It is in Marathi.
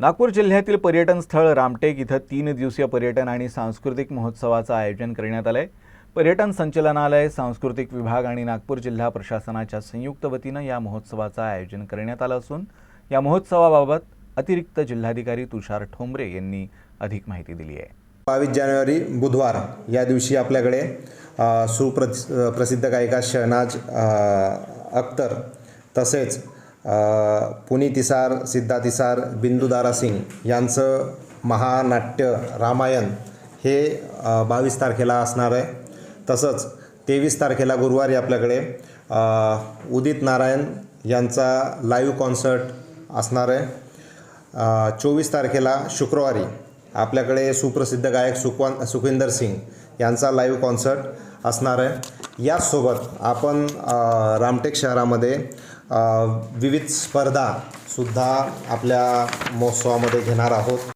नागपूर जिल्ह्यातील पर्यटन स्थळ रामटेक इथं तीन दिवसीय पर्यटन आणि सांस्कृतिक महोत्सवाचं आयोजन करण्यात आलंय. पर्यटन संचालनालय सांस्कृतिक विभाग आणि नागपूर जिल्हा प्रशासनाच्या संयुक्त वतीनं या महोत्सवाचं आयोजन करण्यात आलं असून या महोत्सवाबाबत अतिरिक्त जिल्हाधिकारी तुषार ठोंबरे यांनी अधिक माहिती दिली आहे. बावीस जानेवारी बुधवार या दिवशी आपल्याकडे सुप्रसिद्ध प्रसिद्ध गायिका शहनाज अख्तर तसेच पुनी तिसार सिद्धा तिसार बिंदुदारा सिंग यांचं महानाट्य रामायण हे बावीस तारखेला असणार आहे. तसंच तेवीस तारखेला गुरुवारी आपल्याकडे उदित नारायण यांचा लाईव्ह कॉन्सर्ट असणार आहे. चोवीस तारखेला शुक्रवारी आपल्याकडे सुप्रसिद्ध गायक सुखवान सुखविंदर सिंग यांचा लाईव्ह कॉन्सर्ट असणार आहे. याचसोबत आपण रामटेक शहरामध्ये विविध स्पर्धासुद्धा आपल्या महोत्सवामध्ये घेणार आहोत.